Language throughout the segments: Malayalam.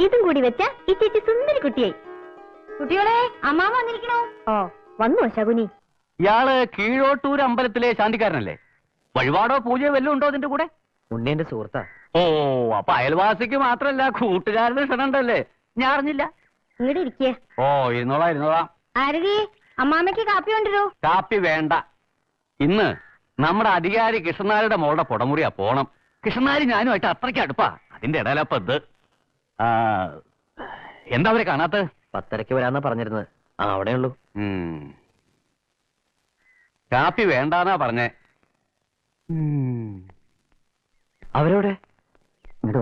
ഇതും കൂടി വെച്ച ഈ ചേച്ചി സുന്ദരി കുട്ടിയായി. കുട്ടികളെ അമ്മാമ വന്നിരിക്കണോ? ഓ വന്നു ശകുനി. ഇയാൾ കീഴോട്ടൂർ അമ്പലത്തിലെ ശാന്തിക്കാരനല്ലേ? വഴിപാടോ പൂജയോ വല്ലതും ഉണ്ടോ അതിന്റെ കൂടെ? ഉണ്ണിന്റെ സുഹൃത്താ. ഓ അപ്പൊ അയൽവാസിക്ക് മാത്രല്ല കൂട്ടുകാരന് ക്ഷണുണ്ടല്ലേ ഞാൻ അറിഞ്ഞില്ല. ഇങ്ങോട്ട് ഇരിക്കേ. ഓ ഇരുന്നോളാ ഇരുന്നോളാ. ആരതി അമ്മാമയ്ക്ക് കാപ്പി കൊണ്ടുവരൂ. കാപ്പി വേണ്ട. ഇന്ന് നമ്മുടെ അധികാരി കൃഷ്ണനാരുടെ മോളുടെ പുടമുറിയാ പോണം. കൃഷ്ണനാരി ഞാനുമായിട്ട് അത്രയ്ക്ക് അടുപ്പാ. അതിന്റെ ഇടയിലപ്പ ഇത്. ആ, എന്താ അവരെ കാണാത്ത പത്തരക്ക് വരാന്നാ പറഞ്ഞിരുന്നത്. ആ അവിടെ ഉള്ളൂ കാപ്പി വേണ്ടാന്നാ പറഞ്ഞേ. അവരോടെ ഇങ്ങോട്ട്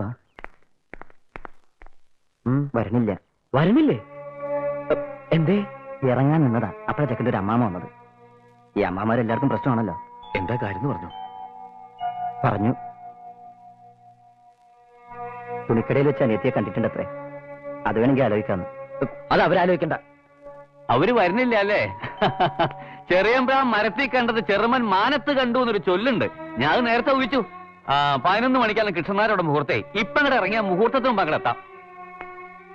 വരണില്ല. വരണില്ലേ? എന്തേ? ഇറങ്ങാൻ നിന്നതാ. അപ്പഴ ചെക്കന്റെ ഒരു അമ്മാമ വന്നത്. ഈ അമ്മാമാരെല്ലാവർക്കും പ്രശ്നമാണല്ലോ. എന്താ കാര്യം പറഞ്ഞു? പറഞ്ഞു. തുണിക്കടയിൽ വെച്ച് അനിയത്തിയെ കണ്ടിട്ടുണ്ടത്രേ. അത് വേണമെങ്കിൽ ആലോചിക്കാന്ന്. അത് അവരാലോചിക്കണ്ട. അവർ വരുന്നില്ല അല്ലേ? ചെറിയമ്പ്രാ മരത്തിൽ കണ്ടത് ചെറുമൻ മാനത്ത് കണ്ടു എന്നൊരു ചൊല്ലുണ്ട്. ഞാൻ അത് നേരത്തെ ഊഹിച്ചു. ആ പതിനൊന്ന് മണിക്കാലും കൃഷ്ണന്മാരോട് മുഹൂർത്തേ. ഇപ്പൊ ഇങ്ങടെ ഇറങ്ങിയ മുഹൂർത്തത്തിനും പങ്കെടുത്താം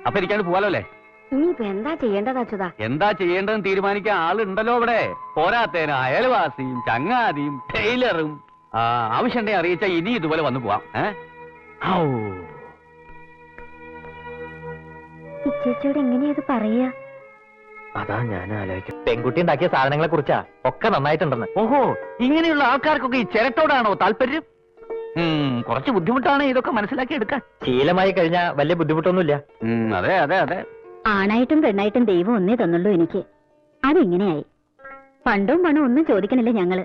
അപ്പൊ ഇരിക്കാണ്ട് പോവാലോ അല്ലേ? ഇനിയിപ്പോ എന്താ ചെയ്യേണ്ടത് അച്യുതാ? എന്താ ചെയ്യേണ്ടതെന്ന് തീരുമാനിക്കാൻ ആളുണ്ടല്ലോ ഇവിടെ പോരാത്തേന് അയൽവാസിയും ചങ്ങാതിയും ടൈലറും. ആ, ആവശ്യമുണ്ടെങ്കിൽ അറിയിച്ച ഇനി ഇതുപോലെ വന്നു പോവാം. ഏ? ഔ. ചേച്ചിയോട് എങ്ങനെയത് ഇത് പറയാ? അതാ ഞാൻ ആലോചിക്കും. പെൺകുട്ടി ഉണ്ടാക്കിയ സാധനങ്ങളെ കുറിച്ചാ ഒക്കെ നന്നായിട്ടുണ്ടെന്ന്. ഓഹോ ഇങ്ങനെയുള്ള ആൾക്കാർക്കൊക്കെ ഈ ചിരട്ടോടാണോ താല്പര്യം? കുറച്ച് ബുദ്ധിമുട്ടാണ് ഇതൊക്കെ മനസ്സിലാക്കി എടുക്കാൻ. ശീലമായി കഴിഞ്ഞാൽ വലിയ ബുദ്ധിമുട്ടൊന്നുമില്ല. അതെ അതെ അതെ. ആണായിട്ടും പെണ്ണായിട്ടും ദൈവം ഒന്നേ തന്നുള്ളൂ എനിക്ക്. അതിങ്ങനെയായി? പണ്ടും പണവും ഒന്നും ചോദിക്കണില്ല ഞങ്ങൾ.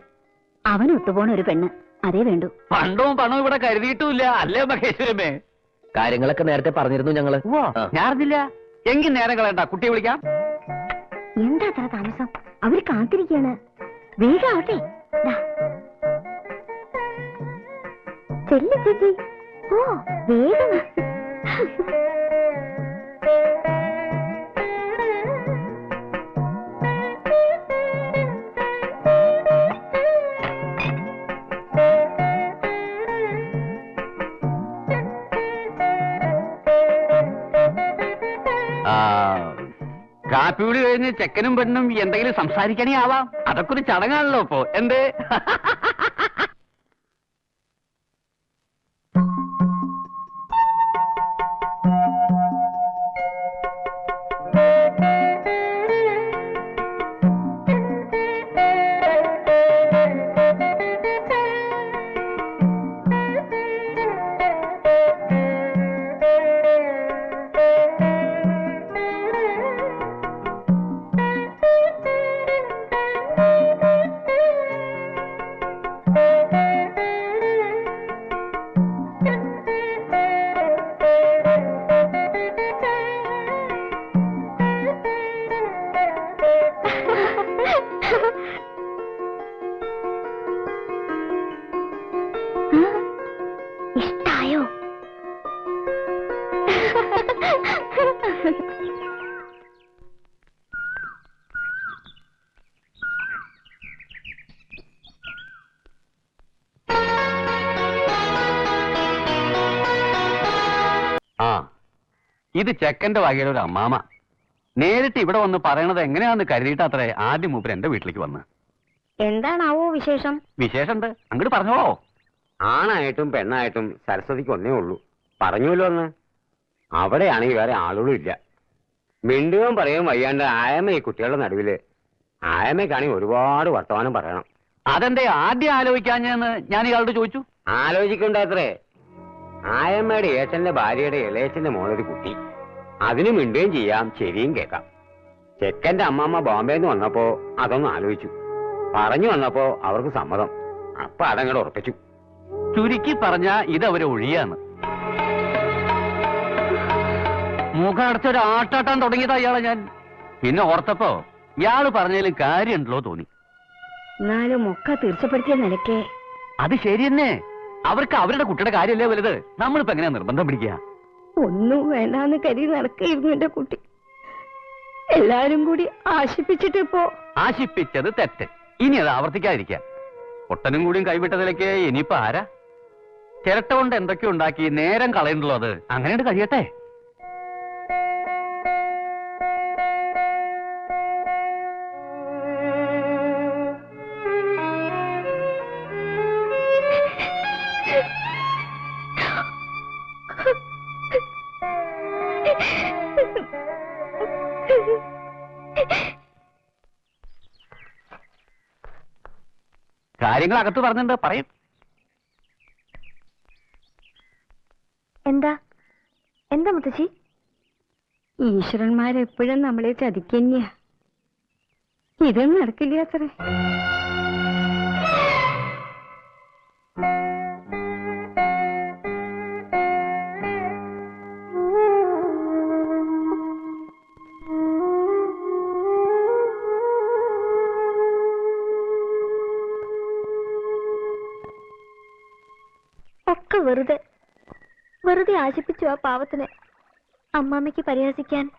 അവൻ ഒത്തുപോണ ഒരു പെണ്ണ് അതേ വേണ്ടു. പണ്ടും പണവും ഇവിടെ കരുതിയിട്ടുമില്ല അല്ലേ മഹേശ്വരമേ കാര്യങ്ങളൊക്കെ നേരത്തെ പറഞ്ഞിരുന്നു ഞങ്ങൾ. ഞാൻ അറിഞ്ഞില്ല. എങ്കിൽ നേരം കളയണ്ട. കുട്ടിയെ വിളിക്കാം. എന്താ അത്ര താമസം? അവർ കാത്തിരിക്കാണ് വേഗം ആവട്ടെ. ചെല്ല് ചേച്ചി. ഓ വേഗം. കാപ്പികുടി കഴിഞ്ഞ് ചെക്കനും പെണ്ണും എന്തെങ്കിലും സംസാരിക്കണേ ആവാം. അതൊക്കെ ഒരു ചടങ്ങാണല്ലോ ഇപ്പോ. എന്തേ? ഇത് ചെക്കന്റെ വകയുടെ ഒരു അമ്മാമ. നേരിട്ട് ഇവിടെ വന്ന് പറയണത് എങ്ങനെയാന്ന് കരുതിയിട്ടത്രേ ആദ്യം മൂപ്പര് എന്റെ വീട്ടിലേക്ക് വന്ന്. എന്താണാവോ വിശേഷം? വിശേഷമുണ്ട് അങ്ങോട്ട് പറഞ്ഞോ ആണായിട്ടും പെണ്ണായിട്ടും സരസ്വതിക്ക് ഒന്നേ ഉള്ളൂ. പറഞ്ഞുല്ലോ അന്ന്. അവിടെയാണെങ്കിൽ വേറെ ആളുകളും ഇല്ല. മിണ്ടുകയും പറയുകയും വയ്യാണ്ട് ആയമ്മ ഈ കുട്ടികളുടെ നടുവിൽ. ആയമ്മക്കാണെങ്കിൽ ഒരുപാട് വർത്തമാനം പറയണം. അതെന്തേ ആദ്യം ആലോചിക്കാഞ്ഞെന്ന് ഞാൻ ഇയാളോട് ചോദിച്ചു? ആലോചിക്കണ്ട അത്രേ ആയമ്മയുടെ ഏച്ചന്റെ ഭാര്യയുടെ ഇളയച്ചന്റെ മോളൊരു കുട്ടി. അതിന് മിണ്ടുകയും ചെയ്യാം ചെവിയും കേൾക്കാം. ചെക്കന്റെ അമ്മമ്മ ബോംബെന്ന് വന്നപ്പോ അതൊന്ന് ആലോചിച്ചു. പറഞ്ഞു വന്നപ്പോ അവർക്ക് സമ്മതം. അപ്പൊ അതങ്ങോട്ട് ഉറപ്പിച്ചു. ചുരുക്കി പറഞ്ഞ ഇത് ഒഴിയാണ് ഒഴിയാന്ന്. മുഖം അടച്ചൊരു ആട്ടാട്ടാൻ തുടങ്ങിയതാ ഇയാളെ ഞാൻ. പിന്നെ ഓർത്തപ്പോ ഇയാൾ പറഞ്ഞതിൽ കാര്യമുണ്ടല്ലോ തോന്നി. എന്നാലും ഒക്കെ തീർച്ചപ്പെടുത്തിയ നിലക്കേ അത് ശരി തന്നെ അവർക്ക് അവരുടെ കുട്ടിയുടെ കാര്യമല്ലേ വലുത്? നമ്മളിപ്പോ എങ്ങനെയാ നിർബന്ധം പിടിക്കുക? ഒന്നും വേണ്ടാന്ന് കരുതി നടക്കായിരുന്നു എന്റെ കുട്ടി. എല്ലാരും കൂടി ആശിപ്പിച്ചിട്ട് ഇപ്പോ ആശിപ്പിച്ചത് തെറ്റ്. ഇനി അത് ആവർത്തിക്കാതിരിക്കാം ഒട്ടനും കൂടിയും കൈവിട്ടതിലേക്ക് ഇനിയിപ്പോ ആരാ? ചിരട്ട കൊണ്ട് എന്തൊക്കെ ഉണ്ടാക്കി നേരം കളയണ്ടല്ലോ അത്. അങ്ങനെയുണ്ട് കഴിയട്ടെ. കാര്യങ്ങൾ അകത്ത് പറഞ്ഞിട്ടുണ്ട് പറയും. എന്താ? എന്താ മുത്തശ്ശി? ഈശ്വരന്മാരെപ്പോഴും നമ്മളെ ചതിക്കന്നെയാ. ഇതൊന്നും നടക്കില്ല അത്രേ. വെറുതെ ആശിപ്പിച്ചു ആ പാവത്തിനെ. അമ്മാമ്മയ്ക്ക് പരിഹസിക്കാൻ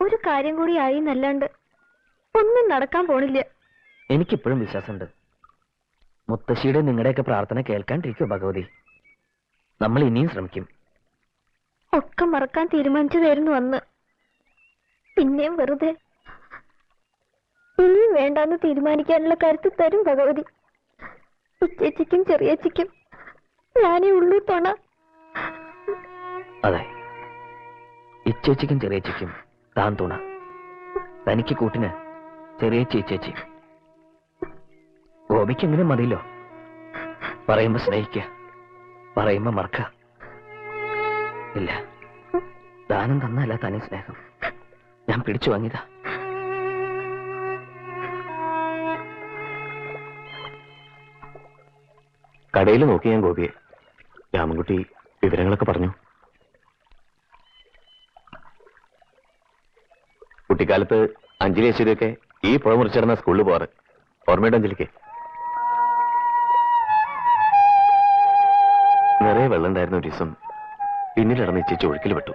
ഒരു കാര്യം കൂടി ആയി എന്നല്ലാണ്ട് ഒന്നും നടക്കാൻ പോണില്ല. എനിക്കിപ്പോഴും വിശ്വാസമുണ്ട്. മുത്തശ്ശിയുടെ നിങ്ങളുടെയൊക്കെ പ്രാർത്ഥന കേൾക്കാണ്ടിരിക്കും ഭഗവതി. നമ്മൾ ഇനിയും ശ്രമിക്കും. ഒക്കെ മറക്കാൻ തീരുമാനിച്ചതായിരുന്നു അന്ന്. പിന്നെയും വെറുതെ ഇനിയും വേണ്ടാന്ന് തീരുമാനിക്കാനുള്ള കരുത്ത് തരും ഭഗവതി. ഉച്ചേച്ചിക്കും ചെറിയച്ചിക്കും ഞാനേ ഉള്ളൂ തോണ. അതെ. ഇച്ചേച്ചിക്കും ചെറിയ ചേച്ചിക്കും താൻ തുണ. തനിക്ക് കൂട്ടിന് ചെറിയ ചേച്ചേച്ചി ഗോപിക്ക് എങ്ങനെ മതിയല്ലോ. പറയുമ്പോ സ്നേഹിക്ക. പറയുമ്പോ മറക്ക. ഇല്ല. ദാനം തന്നല്ല തനി സ്നേഹം. ഞാൻ പിടിച്ചു വാങ്ങിയതാ. കടയിൽ നോക്കി ഞാൻ ഗോപിയെ. രാമൻകുട്ടി വിവരങ്ങളൊക്കെ പറഞ്ഞു. കുട്ടിക്കാലത്ത് അഞ്ജലി അശ്വതിയൊക്കെ ഈ പുഴ മുറിച്ചിടുന്ന സ്കൂളിൽ പോറ് ഓർമ്മയുണ്ട് അഞ്ജലിക്ക്? നിറയെ വെള്ളം ഉണ്ടായിരുന്ന ഒരു ദിവസം. പിന്നിൽ ഇടന്ന് ഇച്ചിച്ച് ഒഴുക്കിൽ പെട്ടു.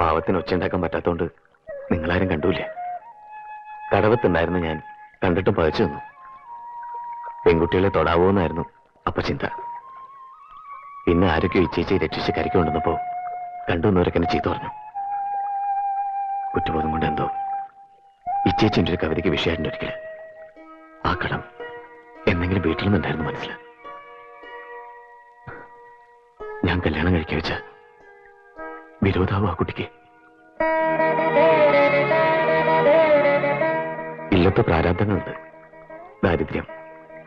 പാവത്തിന് ഒച്ച ഉണ്ടാക്കാൻ പറ്റാത്തോണ്ട് നിങ്ങളാരും കണ്ടൂല്ലേ? കടവത്തുണ്ടായിരുന്ന ഞാൻ. കണ്ടിട്ടും പതിച്ചു നിന്നു. പെൺകുട്ടികളെ തൊടാവോന്നായിരുന്നു അപ്പൊ ചിന്ത. പിന്നെ ആരൊക്കെ ഇച്ചേച്ചി രക്ഷിച്ച് കരയ്ക്ക് കൊണ്ടുവന്നപ്പോ കണ്ടുവന്നവരൊക്കെ ചെയ്തു പറഞ്ഞു. കുറ്റബോധം കൊണ്ട് എന്തോ ഇച്ചേച്ചിന്റെ ഒരു കവിതയ്ക്ക് വിഷയമായിട്ടുണ്ട് ഒരിക്കൽ ആ കടം എന്തെങ്കിലും വീട്ടിൽ നിന്നുണ്ടായിരുന്നു മനസ്സിൽ ഞാൻ കല്യാണം കഴിക്കാൻ വെച്ച വിരോധാവും ആ കുട്ടിക്ക്? ഇല്ലത്തെ പ്രാരാബ്ദങ്ങളുണ്ട്. ദാരിദ്ര്യം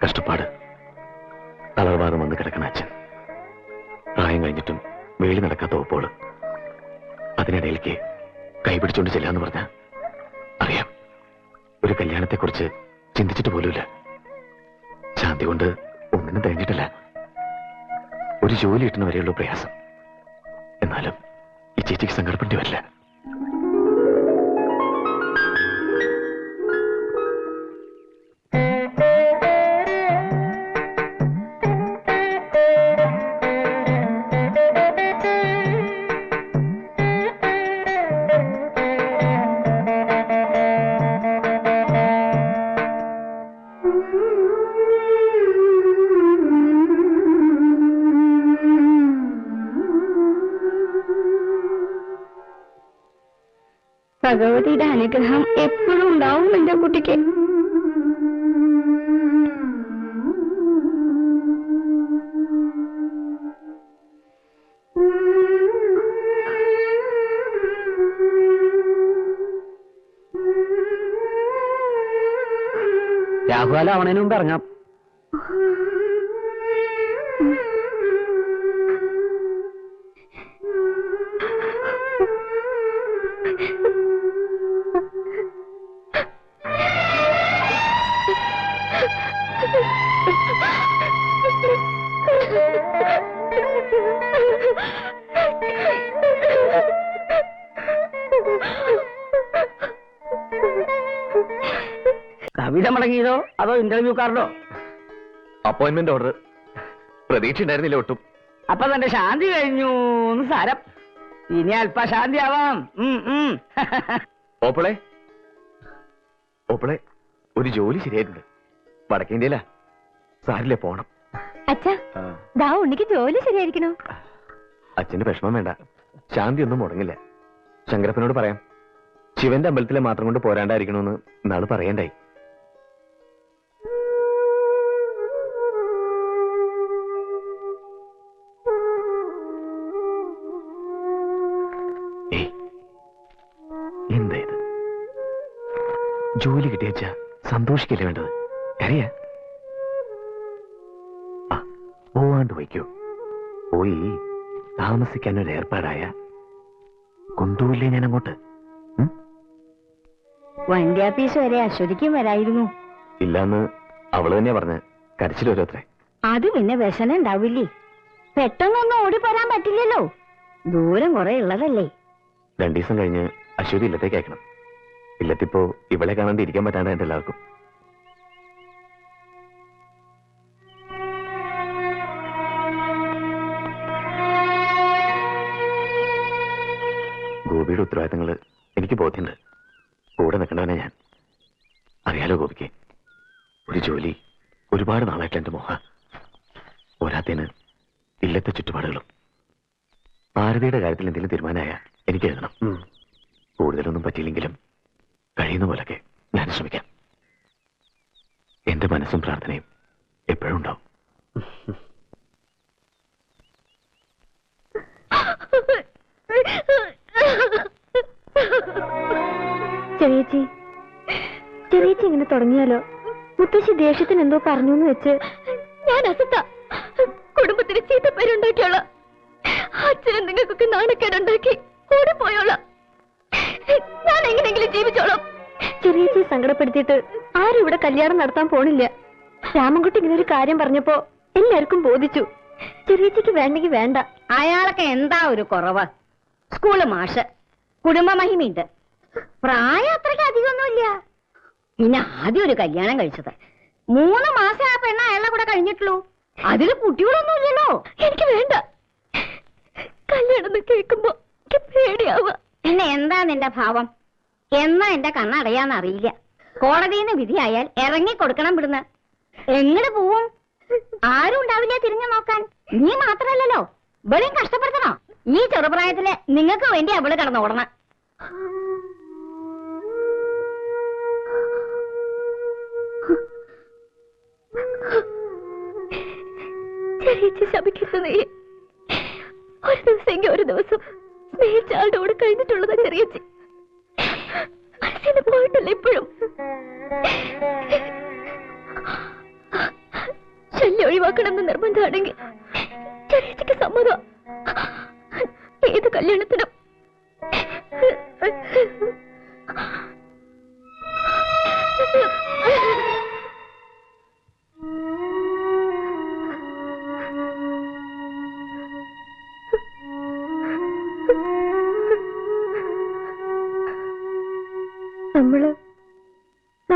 കഷ്ടപ്പാട് തളർവാദം വന്ന് കിടക്കുന്ന അച്ഛൻ. പ്രായം കഴിഞ്ഞിട്ടും വേളി നടക്കാത്ത ഒപ്പോൾ അതിനിടയിലേക്ക് കൈപിടിച്ചോണ്ട് ചെല്ലാന്ന് പറഞ്ഞ അറിയാം. ഒരു കല്യാണത്തെക്കുറിച്ച് ചിന്തിച്ചിട്ട് പോലുമില്ല. ശാന്തി കൊണ്ട് ഒന്നിനും തേഞ്ഞിട്ടില്ല ഒരു ജോലി കിട്ടുന്ന വരെയുള്ള പ്രയാസം. എന്നാലും ഈ ചേച്ചിക്ക് സങ്കടപ്പെടേണ്ടി വരില്ല. ഭഗവതിയുടെ അനുഗ്രഹം എപ്പോഴും ഉണ്ടാവും എന്റെ കുട്ടിക്ക്. രാഹുകാലം അവണേനും മുമ്പ് കവിത മടങ്ങിയതോ അതോ ഇന്റർവ്യൂ കാർഡോ അപ്പോയിന്റ്മെന്റ് ഓർഡർ പ്രതീക്ഷ ഉണ്ടായിരുന്നില്ല ഒട്ടും. അപ്പൊ തന്റെ ശാന്തി കഴിഞ്ഞു എന്ന് സാരം. ഇനി അല്പ ശാന്തി ആവാം. ഓപ്പളെ. ഓപ്പളെ ഒരു ജോലി ശരിയായിട്ടുണ്ട്. വടക്കേ ഇന്ത്യയിലാ. സാരില്ലേ പോണം. അച്ഛാ ദാ ഉണ്ണിക്ക് ജോലി ശരിയായിരിക്കണോ? അച്ഛന്റെ വിഷമം വേണ്ട. ശാന്തി ഒന്നും മുടങ്ങില്ല. ശങ്കരപ്പനോട് പറയാം. ശിവന്റെ അമ്പലത്തിലെ മാത്രം കൊണ്ട് പോരാണ്ടായിരിക്കണമെന്ന് നാളെ പറയണ്ടായി. ജോലി കിട്ടിയച്ച സന്തോഷിക്കല്ലേ വേണ്ടത്? അറിയാ പോവാണ്ട് വയ്ക്കൂ. പോയി താമസിക്കാൻ ഒരു ഏർപ്പാടായ കൊണ്ടുപോയില്ലേ ഞാൻ അങ്ങോട്ട്? വണ്ടി ആപ്പീസ് വരെ അശ്വതിക്കും വരായിരുന്നു. ഇല്ലാന്ന് അവൾ തന്നെയാ പറഞ്ഞ. കരച്ചിലോരോത്രേ അത് പിന്നെ വ്യസനം ഉണ്ടാവില്ലേ? പെട്ടെന്നൊന്നും ഓടി പോരാൻ പറ്റില്ലല്ലോ. ദൂരം കുറെ ഉള്ളതല്ലേ? രണ്ടു ദിവസം കഴിഞ്ഞ് അശ്വതി ഇല്ലത്തേക്ക് അയക്കണം. ഇല്ലത്തിപ്പോ ഇവളെ കാണാണ്ട് ഇരിക്കാൻ പറ്റാണ്ട് എല്ലാവർക്കും ഗോപിയുടെ ഉത്തരവാദിത്തങ്ങൾ എനിക്ക് ബോധ്യമുണ്ട്. കൂടെ നിൽക്കേണ്ടവനെ ഞാൻ. അറിയാലോ ഗോപിക്ക് ഒരു ജോലി ഒരുപാട് നാളായിട്ട് എന്റെ മോഹ. പോരാത്തതിന് ഇല്ലത്തെ ചുറ്റുപാടുകളും. ഭാരതിയുടെ കാര്യത്തിൽ എന്തെങ്കിലും തീരുമാനമായ എനിക്ക് എഴുതണം. കൂടുതലൊന്നും പറ്റിയില്ലെങ്കിലും കഴിയുന്ന പോലൊക്കെ ഞാൻ ശ്രമിക്കാം. എന്റെ മനസ്സും പ്രാർത്ഥനയും എപ്പോഴും ഉണ്ടാവും. ചെറിയച്ചി. ചെറിയച്ചി ഇങ്ങനെ തുടങ്ങിയാലോ? മുത്തശ്ശി ദേഷ്യത്തിന് എന്തോ പറഞ്ഞു എന്ന് വെച്ച്. ഞാൻ അസത്ത. കുടുംബത്തിന് ചീത്തപ്പേരുണ്ടാക്കിയോള. അച്ഛനും നിങ്ങൾക്കൊക്കെ നാണക്കേടുണ്ടാക്കി കൂടെ പോയോളാം. ഞാൻ എങ്ങനെങ്കിലും ജീവിച്ചോളാം. ചെറിയച്ചി സങ്കടപ്പെടുത്തിയിട്ട് ആരും ഇവിടെ കല്യാണം നടത്താൻ പോണില്ല. രാമൻകുട്ടി ഇങ്ങനെ ഒരു കാര്യം പറഞ്ഞപ്പോ എല്ലാവർക്കും ബോധിച്ചു. ചെറിയച്ചിക്ക് വേണ്ടെങ്കിൽ വേണ്ട. അയാളൊക്കെ എന്താ ഒരു കുറവ്? സ്കൂൾ മാഷ്. കുടുംബ മഹിമയുണ്ട് പ്രായം അത്രയ്ക്ക് അധികമൊന്നുമില്ല. പിന്നെ ആദ്യം ഒരു കല്യാണം കഴിച്ചത്. മൂന്ന് മാസം ആ പെണ്ണ അയാളെ കൂടെ കഴിഞ്ഞിട്ടുള്ളൂ. അതിൽ കുട്ടികളൊന്നുമില്ലല്ലോ. എനിക്ക് വേണ്ട. കല്യാണം കേൾക്കുമ്പോ എനിക്ക് പേടിയാവുക പിന്നെ എന്താ നിന്റെ ഭാവം? എന്നാ എന്റെ കണ്ണടയാന്ന് അറിയില്ല. കോടതിയിൽ നിന്ന് വിധിയായാൽ ഇറങ്ങി കൊടുക്കണം ഇവിടുന്ന്. എങ്ങനെ പോവും? ആരും ഉണ്ടാവില്ല തിരിഞ്ഞു നോക്കാൻ. നീ മാത്രല്ലല്ലോ. ഇവളെയും കഷ്ടപ്പെടുത്തണോ? ഈ ചെറുപ്രായത്തിൽ നിങ്ങൾക്ക് വേണ്ടി അവൾ കിടന്നോടണം ചെറിയച്ചി ശപിക്കരുത് നീ ഒരു ദിവസമെങ്കിൽ ഒരു ദിവസം സ്നേഹിച്ച ആളുടെ കൂടെ കഴിഞ്ഞിട്ടുള്ളതാ ചെറിയച്ചി. മനസ്സിന് പോയിട്ടില്ല ഇപ്പോഴും. ശല്യം ഒഴിവാക്കണമെന്ന് നിർബന്ധമാണെങ്കിൽ ചെറിയച്ചിക്ക് സമ്മതം ഏത് കല്യാണത്തിനും.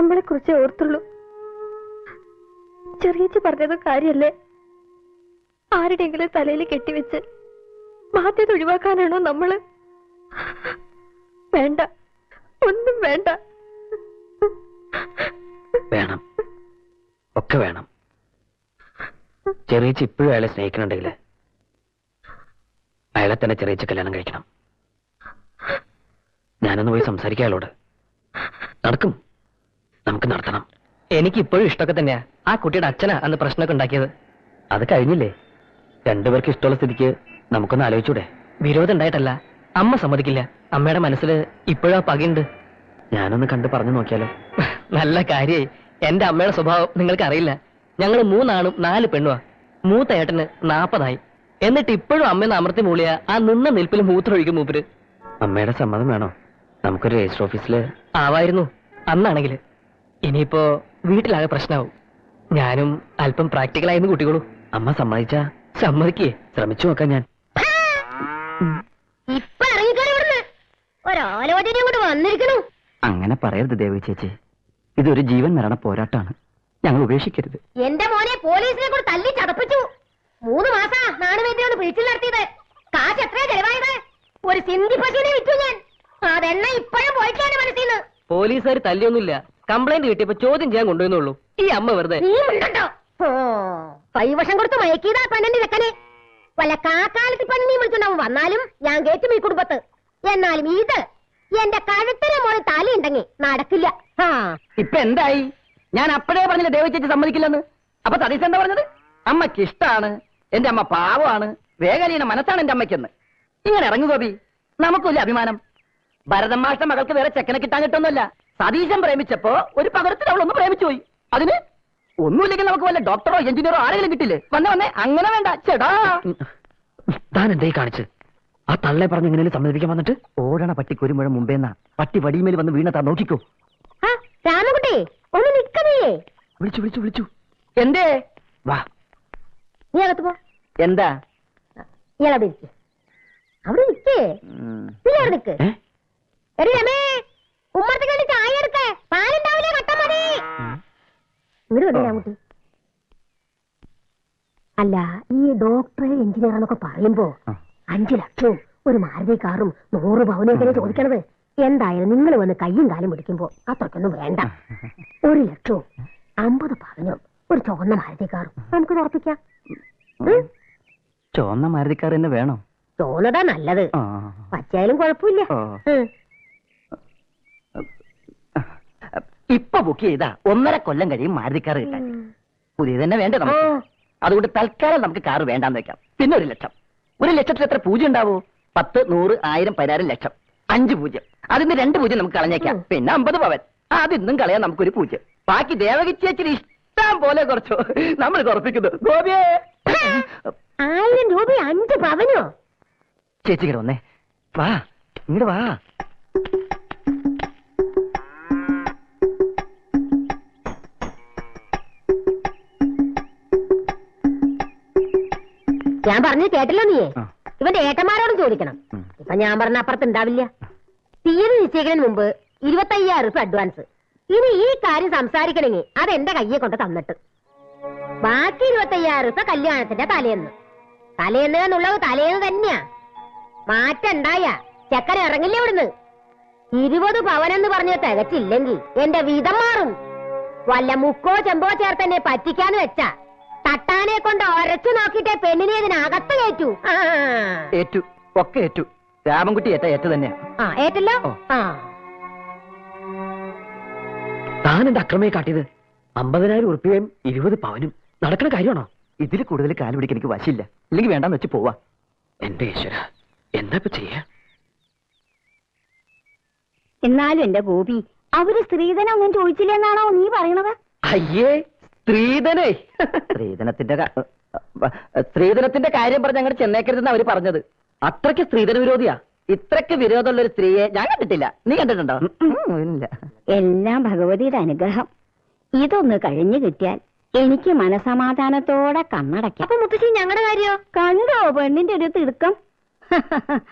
നമ്മളെ കുറിച്ച് ഓർത്തുള്ളൂ. ചെറിയച്ച് പറഞ്ഞത് കാര്യല്ലേ? ആരുടെയെങ്കിലും തലയിൽ കെട്ടിവെച്ച് ബാധ്യത ഒഴിവാക്കാനാണോ നമ്മൾ? വേണ്ട. ഒന്നും വേണ്ട. വേണം. ഒക്കെ വേണം. ചെറിയച്ച് ഇപ്പോഴും അയാളെ സ്നേഹിക്കുന്നുണ്ടെങ്കിൽ അയാളെ തന്നെ ചെറിയച്ചി കല്യാണം കഴിക്കണം. ഞാനൊന്ന് പോയി സംസാരിക്കാം അയാളോട്. നടക്കും. നമുക്ക് നടത്തണം. എനിക്ക് ഇപ്പോഴും ഇഷ്ടമൊക്കെ തന്നെയാ. ആ കുട്ടിയുടെ അച്ഛനാ അന്ന് പ്രശ്നമൊക്കെ ഉണ്ടാക്കിയത്. അത് കഴിഞ്ഞില്ലേ? രണ്ടുപേർക്ക് ഇഷ്ടമുള്ള സ്ഥിതിക്ക് നമുക്കൊന്ന് ആലോചിച്ചൂടെ? വിരോധം ഉണ്ടായിട്ടല്ല. അമ്മ സമ്മതിക്കില്ല. അമ്മയുടെ മനസ്സിൽ ഇപ്പോഴും ആ പകയുണ്ട്. ഞാനൊന്ന് കണ്ട് പറഞ്ഞു നോക്കിയാലോ? നല്ല കാര്യായി എന്റെ അമ്മയുടെ സ്വഭാവം നിങ്ങൾക്ക് അറിയില്ല. ഞങ്ങൾ മൂന്നാണും നാല് പെണ്ണുവാ. മൂത്ത ഏട്ടന് നാപ്പതായി. എന്നിട്ട് ഇപ്പോഴും അമ്മയെന്ന് അമർത്തി മൂളിയ ആ നിന്ന നിൽപ്പിൽ മൂത്രമൊഴിക്കും മൂപ്പര്. അമ്മയുടെ സമ്മതം വേണോ? നമുക്കൊരു രജിസ്റ്റർ ഓഫീസിൽ ആവായിരുന്നു. അന്നാണെങ്കിൽ. ഇനിയിപ്പോ വീട്ടിലാകെ പ്രശ്നമാവും ഞാനും അല്പം പ്രാക്ടിക്കലായിരുന്നു കുട്ടികളും അമ്മ സമ്മതിച്ച? സമ്മതിക്കേ. ശ്രമിച്ചു നോക്കാം ഞാൻ. ഇപ്പൊ ഒരാലോചന കൂടെ വന്നിരിക്കണു. അങ്ങനെ പറയരുത് ദേവി ചേച്ചി. ഇതൊരു ജീവൻ മരണ പോരാട്ടാണ്. ഞങ്ങൾ ഉപേക്ഷിക്കരുത്. എന്റെ മോനെ പോലീസിനെ കൂടെ തല്ലി ചതപ്പിച്ചു. മൂന്ന് മാസം പിടിച്ചിൽ നടത്തിയത്. കാശ് എത്രയാ ചെലവായത്? ഒരു സിന്ധി പശുവിനെ വിറ്റു ഞാൻ. അതെണ്ണ ഇപ്പോഴും പോയിട്ടാണ് മനസ്സിന്ന്. പോലീസുകാർ തല്ലിയൊന്നുമില്ല. കംപ്ലൈന്റ് കിട്ടിയപ്പോ ചോദ്യം ചെയ്യാൻ കൊണ്ടുവന്നുള്ളൂ ഈ അമ്മ വെറുതെ. കൈവശം കൊടുത്ത് മയക്കിയതാ പെണ്ണിന്റെ ചെക്കനെ. വല്ല കാക്കാലത്ത് പെണ്ണിനെയും വിളിച്ചുണ്ടാവും വന്നാലും ഞാൻ കേറ്റും ഈ കുടുംബത്ത്. എന്നാലും ഇത് എന്റെ കഴുത്തിലെ മോളിൽ തലയുണ്ടെങ്കിൽ നടക്കില്ല. ഇപ്പൊ എന്തായി? ഞാൻ അപ്പോഴേ പറഞ്ഞില്ല ദേവി ചേച്ചി സമ്മതിക്കില്ലെന്ന്? അപ്പൊ സതീശ് എന്താ പറഞ്ഞത്? അമ്മയ്ക്ക് ഇഷ്ടാണ്. എന്റെ അമ്മ പാവമാണ്. വേഗലീന മനസ്സാണ് എന്റെ അമ്മയ്ക്കെന്ന്. ഇങ്ങനെ ഇറങ്ങു ഗോപി. നമുക്കില്ല അഭിമാനം? ഭരതമാഷ്ട മകൾക്ക് വേറെ ചെക്കനെ കിട്ടാൻ കിട്ടുന്നില്ല സതീശൻ പ്രേമിച്ചപ്പോ ഒരു പകരത്തിൽ അവൾ ഒന്ന് പ്രേമിച്ചു പോയി. അതിന് ഒന്നുമില്ലെങ്കിൽ നമുക്ക് വല്ല ഡോക്ടറോ എഞ്ചിനീയറോ ആരെങ്കിലും കിട്ടില്ലേ? വന്നേ വന്നേ അങ്ങനെ വേണ്ട. ചേടാ. താൻ എന്തായി കാണിച്ച്? ആ തള്ളെ പറഞ്ഞ് ഇങ്ങനെ സമ്മതിപ്പിക്കാൻ വന്നിട്ട്? ഓടണ പട്ടിക്ക് ഒരു മുഴ മുമ്പേന്നാ. പട്ടി വടിമേൽ വന്ന് വീണതാ നോക്കിക്കോ. ആ, രാമകുട്ടി ഒന്ന് നിക്കണേ വിളിച്ചു വിളിച്ചു വിളിച്ചു. എന്തേ? വാ. നീ അകത്ത് പോ. എന്താ? ഇയാളവിടെ ഇരിക്ക്. അവിടെ നിക്കേ. നീ അവിടെ രമേ വേണ്ടി ചായ എടുക്ക. പാലുണ്ടാവില്ലേ? കട്ട മതി. ഇങ്ങോട്ട് വന്നു രാമകുട്ടി അല്ല ഈ ഡോക്ടർ എഞ്ചിനീയർ എന്നൊക്കെ പറയുമ്പോ അഞ്ചു ലക്ഷവും ഒരു മാരുതി കാറും നൂറ് ഭവനൊക്കെ ചോദിക്കണത്? എന്തായാലും നിങ്ങൾ വന്ന് കയ്യും കാലും പിടിക്കുമ്പോ അത്രക്കൊന്നും വേണ്ട. ഒരു ലക്ഷവും അമ്പത് പവനും ഒരു ചുവന്ന മാരുതി കാറും. നമുക്ക് ഉറപ്പിക്കാം. ചുവന്ന മാരുതി കാർ തന്നെ വേണം? ചോന്നതാ നല്ലത്. പച്ചയായാലും കുഴപ്പമില്ല. ഇപ്പൊ ബുക്ക് ചെയ്താ ഒന്നര കൊല്ലം കഴിയും മാരുതി കാർ കിട്ടാൻ. പുതിയത് തന്നെ വേണ്ട നമുക്ക്? അതുകൊണ്ട് തൽക്കാലം നമുക്ക് കാറ് വേണ്ടാന്ന് വെക്കാം. പിന്നെ ഒരു ലക്ഷം. ഒരു ലക്ഷത്തിൽ എത്ര പൂജ ഉണ്ടാവോ? പത്ത് നൂറ് ആയിരം പതിനായിരം ലക്ഷം. അഞ്ച് പൂജ്യം. അതിന് രണ്ട് പൂജ്യം നമുക്ക് കളഞ്ഞേക്കാം. പിന്നെ അമ്പത് പവൻ. അതിന്നും കളയാൻ നമുക്കൊരു പൂജ്യം. ബാക്കി ദേവകി ചേച്ചിന് ഇഷ്ടം പോലെ കുറച്ചു. നമ്മൾ കുറപ്പിക്കുന്നു. ഗോപിയേ! ആയിരം രൂപ അഞ്ച് പവനോ? ചേച്ചി വന്നേ. വാ. ഇങ്ങട് വാ. ഞാൻ പറഞ്ഞു കേട്ടല്ലോ നീയെ. ഇവന്റെ ഏട്ടന്മാരോടും ചോദിക്കണം. ഇപ്പൊ ഞാൻ പറഞ്ഞ അപ്പുറത്ത് ഉണ്ടാവില്ല തീയതി നിശ്ചയിക്കുന്നതിന് മുമ്പ് ഇരുപത്തയ്യായിരം റുപ്യ അഡ്വാൻസ് ഇനി ഈ കാര്യം സംസാരിക്കണമെങ്കിൽ അത് എന്റെ കയ്യെ കൊണ്ട് തന്നിട്ട്. ബാക്കി ഇരുപത്തയ്യായിരം റുപ്യ കല്യാണത്തിന്റെ തലേന്ന്. തലേന്ന് എന്നുള്ളത് തലേന്ന് തന്നെയാ. മാറ്റണ്ടായ ചെക്കൻ ഇറങ്ങില്ല ഇവിടുന്ന്? ഇരുപത് എന്ന് പറഞ്ഞ് തികച്ചില്ലെങ്കിൽ എന്റെ വീതം മാറും. വല്ല മുക്കോ ചെമ്പോ ചേർത്ത് എന്നെ പറ്റിക്കാന്ന് വെച്ചാ തട്ടാനെ കൊണ്ട് ഒരച്ചു നോക്കിട്ടേ പെണ്ണിനെ ഇതിനകത്ത് കയറ്റൂ. ആ. ഏറ്റു. ഒക്കെ ഏറ്റു. രാമൻകുട്ടി ഏറ്റ ഏറ്റു തന്നെയാ. ആ ഏറ്റല്ലോ? ഓ. ആ. താൻ എന്റെ അക്രമയെ കാട്ടിയത്? അമ്പതിനായിരം ഉറുപ്പികയും ഇരുപത് പവനും. നടക്കുന്ന കാര്യമാണോ? ഇതിൽ കൂടുതൽ കാൽ പിടിക്കാൻ എനിക്ക് വശില്ല. ഇല്ലെങ്കിൽ വേണ്ടാന്ന് വെച്ച് പോവാ. എന്റെ ഈശ്വര എന്താ ഇപ്പൊ ചെയ്യാ? എന്നാലും എന്റെ ഗോപി അവർ സ്ത്രീധനം ഒന്നും ചോദിച്ചില്ലെന്നാണോ നീ പറയണത്? അയ്യേ സ്ത്രീധനേ. സ്ത്രീധനത്തിന്റെ സ്ത്രീധനത്തിന്റെ കാര്യം പറഞ്ഞ് അങ്ങോട്ട് ചെന്നേക്കരുതെന്ന് അവർ പറഞ്ഞത്. അത്രയ്ക്ക് സ്ത്രീധന വിരോധിയാ. ഇത്രയ്ക്ക് വിരോധമുള്ള ഒരു സ്ത്രീയെ ഞാൻ കണ്ടിട്ടില്ല. നീ കണ്ടിട്ടുണ്ടോ? ഇല്ല. എല്ലാം ഭഗവതിയുടെ അനുഗ്രഹം. ഇതൊന്ന് കഴിഞ്ഞു കിട്ടിയാൽ എനിക്ക് മനസമാധാനത്തോടെ കണ്ണടയ്ക്കാം. അപ്പൊ മുത്തശ്ശി ഞങ്ങളുടെ കാര്യോ? കണ്ടോ പെണ്ണിന്റെ ഒരു തിടുക്കം?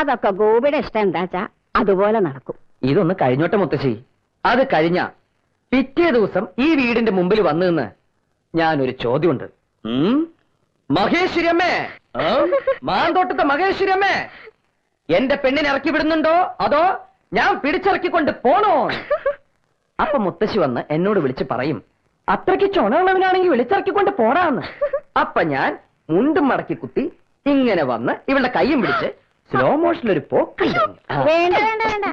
അതൊക്കെ ഗോപിയുടെ ഇഷ്ടം എന്താച്ചാ അതുപോലെ നടക്കും. ഇതൊന്ന് കഴിഞ്ഞോട്ടെ മുത്തശ്ശി. അത് കഴിഞ്ഞ പിറ്റേ ദിവസം ഈ വീടിന്റെ മുമ്പിൽ വന്നു നിന്ന് ഒരു ചോദ്യമുണ്ട് മഹേശ്വരമ്മേ? മാന്തോട്ടത്തെ മഹേശ്വരമ്മേ എന്റെ പെണ്ണിനെ ഇറക്കി വിടുന്നുണ്ടോ? അതോ ഞാൻ പിടിച്ചിറക്കിക്കൊണ്ട് പോണോ? അപ്പൊ മുത്തശ്ശി വന്ന് എന്നോട് വിളിച്ച് പറയും അത്രയ്ക്ക് ചുണയുള്ളവനാണെങ്കിൽ വിളിച്ചിറക്കിക്കൊണ്ട് പോടാന്ന്. അപ്പൊ ഞാൻ മുണ്ടും മടക്കി കുത്തി ഇങ്ങനെ വന്ന് ഇവളുടെ കൈയും പിടിച്ച് സ്ലോ മോഷനിൽ ഒരു പോക്ക് വേണ്ട വേണ്ട വേണ്ട.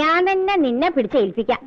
ഞാൻ തന്നെ നിന്നെ പിടിച്ചേൽപ്പിക്കാം